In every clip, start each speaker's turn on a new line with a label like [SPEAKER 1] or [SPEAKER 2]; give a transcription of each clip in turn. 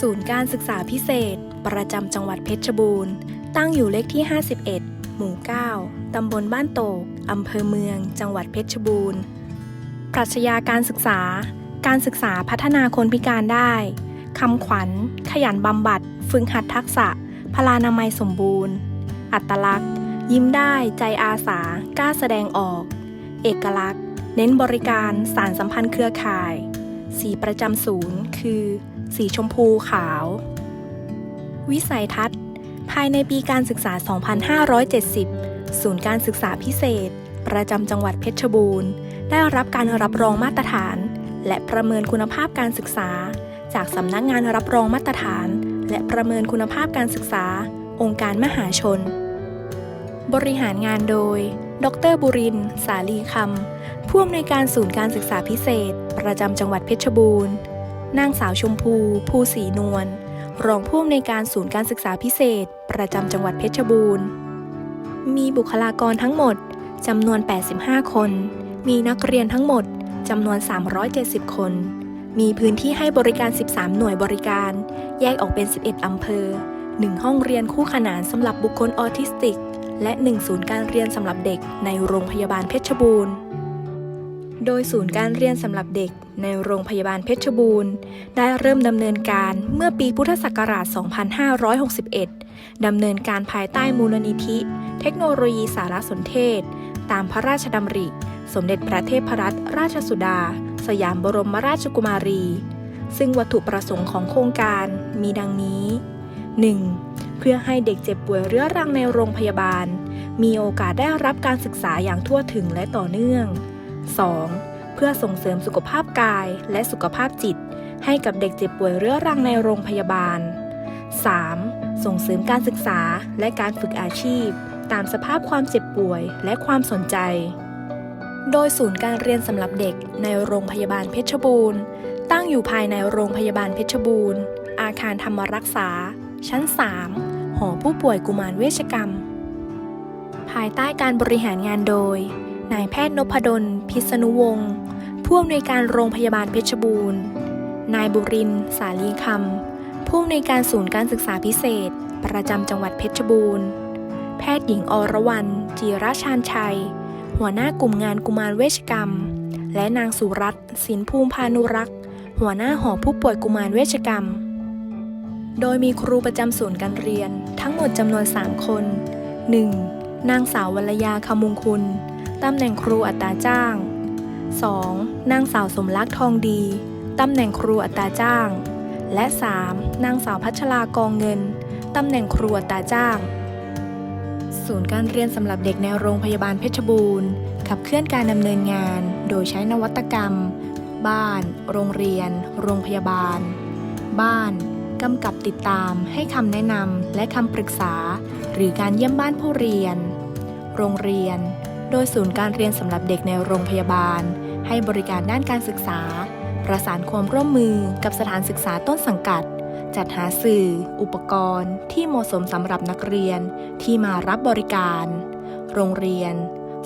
[SPEAKER 1] ศูนย์การศึกษาพิเศษ ประจำจังหวัดเพชรบูรณ์ ตั้งอยู่เลขที่ 51 หมู่ 9 ตำบลบ้านโตก อำเภอเมือง จังหวัดเพชรบูรณ์ ปรัชญาการศึกษา การศึกษาพัฒนาคนพิการได้ คำขวัญ ขยันบำบัด ฝึกหัดทักษะ พลานามัยสมบูรณ์ อัตลักษณ์ ยิ้มได้ ใจอาสา กล้าแสดงออก เอกลักษณ์ เน้นบริการ สารสัมพันธ์เครือข่าย สีประจำศูนย์ คือ สีชมพูขาว วิสัยทัศน์ ภายในปีการศึกษา 2570 ศูนย์การศึกษาพิเศษ ประจำจังหวัดเพชรบูรณ์ ได้รับการรับรองมาตรฐาน และประเมินคุณภาพการศึกษา จากสำนักงานรับรองมาตรฐาน และประเมินคุณภาพการศึกษา องค์การมหาชน บริหารงานโดย ดรบุริน สาลีคำผู้อำนวยการศูนย์การศึกษาพิเศษ ประจำจังหวัดเพชรบูรณ์ นางสาวชมพู ภูศรีนวล รองผู้อำนวยการศูนย์การศึกษาพิเศษ ประจำจังหวัดเพชรบูรณ์ มีบุคลากรทั้งหมดจำนวน 85 คน มีนักเรียนทั้งหมดจำนวน 370 คน มีพื้นที่ให้บริการ 13 หน่วยบริการ แยกออกเป็น 11 อำเภอ 1 ห้องเรียนคู่ขนานสำหรับบุคคลออทิสติก และ 1 ศูนย์การเรียนสำหรับเด็กในโรงพยาบาลเพชรบูรณ์ โดยศูนย์การเรียนสำหรับเด็กในโรงพยาบาลเพชรบูรณ์ ได้เริ่มดำเนินการเมื่อปีพุทธศักราช 2561 ดำเนินการภายใต้มูลนิธิ เทคโนโลยีสารสนเทศ ตามพระราชดำริ สมเด็จพระเทพรัตนราชสุดา สยามบรมราชกุมารี ซึ่งวัตถุประสงค์ของโครงการมีดังนี้ 1. เพื่อให้เด็กเจ็บป่วยเรื้อรังในโรงพยาบาล มีโอกาสได้รับการศึกษาอย่างทั่วถึงและต่อเนื่อง 2. เพื่อส่งเสริมสุขภาพกายและสุขภาพจิต ให้กับเด็กเจ็บป่วยเรื้อรังในโรงพยาบาล 3. ส่งเสริมการศึกษาและการฝึกอาชีพ ตามสภาพความเจ็บป่วยและความสนใจ โดยศูนย์การเรียนสำหรับเด็กในโรงพยาบาลเพชรบูรณ์ ตั้งอยู่ภายในโรงพยาบาลเพชรบูรณ์ อาคารธรรมรักษา ชั้น 3 หอผู้ป่วยกุมารเวชกรรม ภายใต้การบริหารงานโดย นายแพทย์นพดล พิษณุวงศ์ผู้อำนวยการโรงพยาบาลเพชรบูรณ์ นายบุริน สาลีคำผู้อำนวยการศูนย์การศึกษาพิเศษ ประจำจังหวัดเพชรบูรณ์ แพทย์หญิงอรวรรณจีราชานชัย หัวหน้ากลุ่มงานกุมารเวชกรรม และนางสุรัตน์สินภูมิพานุรักษ์ หัวหน้าหอผู้ป่วยกุมารเวชกรรม โดยมีครูประจำศูนย์การเรียนทั้งหมดจำนวน 3 คน 1. นางสาววรยาคำมงคุณ ตำแหน่งครูอัตราจ้าง 2. นางสาวสมรักทองดี ตำแหน่งครูอัตราจ้าง และ 3. นางสาวพัชรากองเงิน ตำแหน่งครูอัตราจ้าง ศูนย์การเรียนสำหรับเด็กในโรงพยาบาลเพชรบูรณ์ ขับเคลื่อนการดำเนินงาน โดยใช้นวัตกรรม บ้าน โรงเรียน โรงพยาบาล บ้านกำกับติดตามให้คำแนะนำและคำปรึกษา หรือการเยี่ยมบ้านผู้เรียน โรงเรียน โดยศูนย์การเรียนสำหรับเด็กในโรงพยาบาล ให้บริการด้านการศึกษา ประสานความร่วมมือกับสถานศึกษาต้นสังกัด จัดหาสื่อ อุปกรณ์ ที่เหมาะสมสำหรับนักเรียนที่มารับบริการ โรงเรียน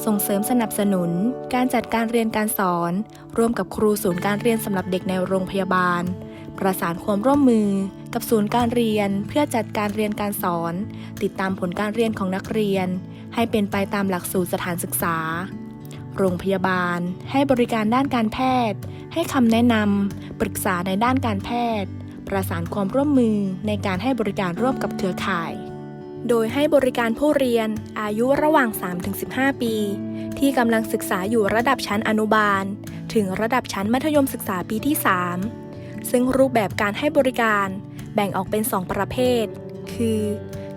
[SPEAKER 1] ส่งเสริมสนับสนุน การจัดการเรียนการสอน ร่วมกับครูศูนย์การเรียนสำหรับเด็กในโรงพยาบาล ประสานความร่วมมือกับศูนย์การเรียนเพื่อจัดการเรียนการสอน ติดตามผลการเรียนของนักเรียน ให้เป็นไปตามหลักสูตรสถานศึกษา โรงพยาบาล ให้บริการด้านการแพทย์ ให้คำแนะนำปรึกษาในด้านการแพทย์ ประสานความร่วมมือในการให้บริการร่วมกับเครือข่าย โดยให้บริการผู้เรียนอายุระหว่าง 3-15 ปี ที่กำลังศึกษาอยู่ระดับชั้นอนุบาล ถึงระดับชั้นมัธยมศึกษาปีที่ 3 ซึ่งรูปแบบการให้บริการแบ่งออกเป็น 2 ประเภท คือ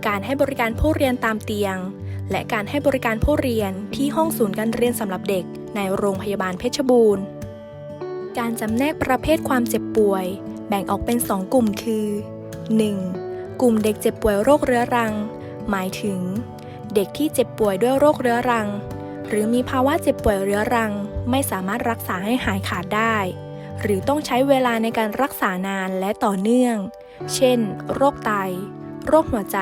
[SPEAKER 1] การให้บริการผู้เรียนตามเตียง และการให้บริการผู้เรียนที่ห้องศูนย์การเรียนสำหรับเด็กในโรงพยาบาลเพชรบูรณ์ การจำแนกประเภทความเจ็บป่วย แบ่งออกเป็น 2 กลุ่มคือ 1. กลุ่มเด็กเจ็บป่วยโรคเรื้อรัง หมายถึง เด็กที่เจ็บป่วยด้วยโรคเรื้อรัง หรือมีภาวะเจ็บป่วยเรื้อรัง ไม่สามารถรักษาให้หายขาดได้ หรือต้องใช้เวลาในการรักษานานและต่อเนื่อง เช่น โรคไต โรคหัวใจ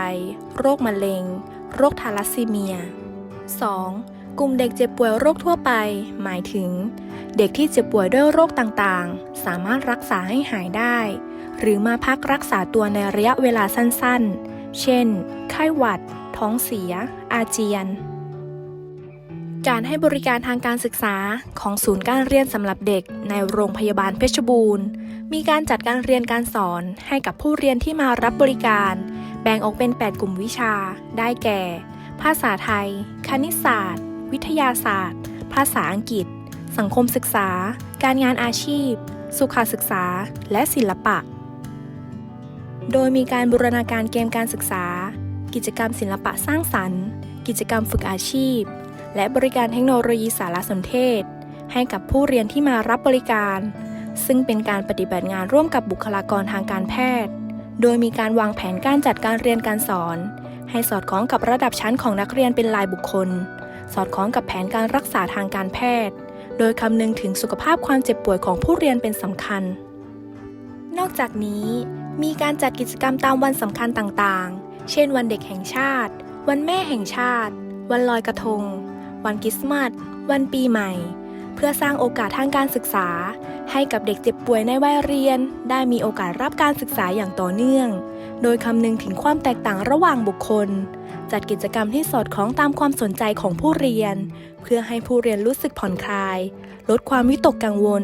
[SPEAKER 1] โรคมะเร็ง โรคทาลัสซีเมีย 2. กลุ่มเด็กเจ็บป่วยโรคทั่วไป หมายถึง เด็กที่เจ็บป่วยด้วยโรคต่างๆ สามารถรักษาให้หายได้ หรือมาพักรักษาตัวในระยะเวลาสั้นๆ เช่น ไข้หวัด ท้องเสีย อาเจียน การให้บริการทางการศึกษาของศูนย์การเรียนสำหรับเด็กในโรงพยาบาลเพชรบูรณ์ มีการจัดการเรียนการสอนให้กับผู้เรียนที่มารับบริการ แบ่งออกเป็น 8 กลุ่มวิชา ได้แก่ ภาษาไทย คณิตศาสตร์ วิทยาศาสตร์ ภาษาอังกฤษ สังคมศึกษา การงานอาชีพ สุขศึกษา และศิลปะ โดยมีการบูรณาการเกมการศึกษา กิจกรรมศิลปะสร้างสรรค์ กิจกรรมฝึกอาชีพ และบริการเทคโนโลยีสารสนเทศ ให้กับผู้เรียนที่มารับบริการ ซึ่งเป็นการปฏิบัติงานร่วมกับบุคลากรทางการแพทย์ โดยมีการวางแผนการจัดการเรียนการสอน ให้สอดคล้องกับระดับชั้นของนักเรียนเป็นรายบุคคล สอดคล้องกับแผนการรักษาทางการแพทย์ โดยคำนึงถึงสุขภาพความเจ็บป่วยของผู้เรียนเป็นสำคัญ นอกจากนี้ มีการจัดกิจกรรมตามวันสำคัญต่างๆ เช่น วันเด็กแห่งชาติ วันแม่แห่งชาติ วันลอยกระทง วันคริสต์มาส วันปีใหม่ เพื่อสร้างโอกาสทางการศึกษา ให้กับเด็กเจ็บป่วยในวัยเรียน ได้มีโอกาสรับการศึกษาอย่างต่อเนื่อง โดยคำนึงถึงความแตกต่างระหว่างบุคคล จัดกิจกรรมที่สอดคล้องตามความสนใจของผู้เรียน เพื่อให้ผู้เรียนรู้สึกผ่อนคลาย ลดความวิตกกังวล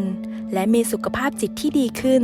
[SPEAKER 1] และมีสุขภาพจิตที่ดีขึ้น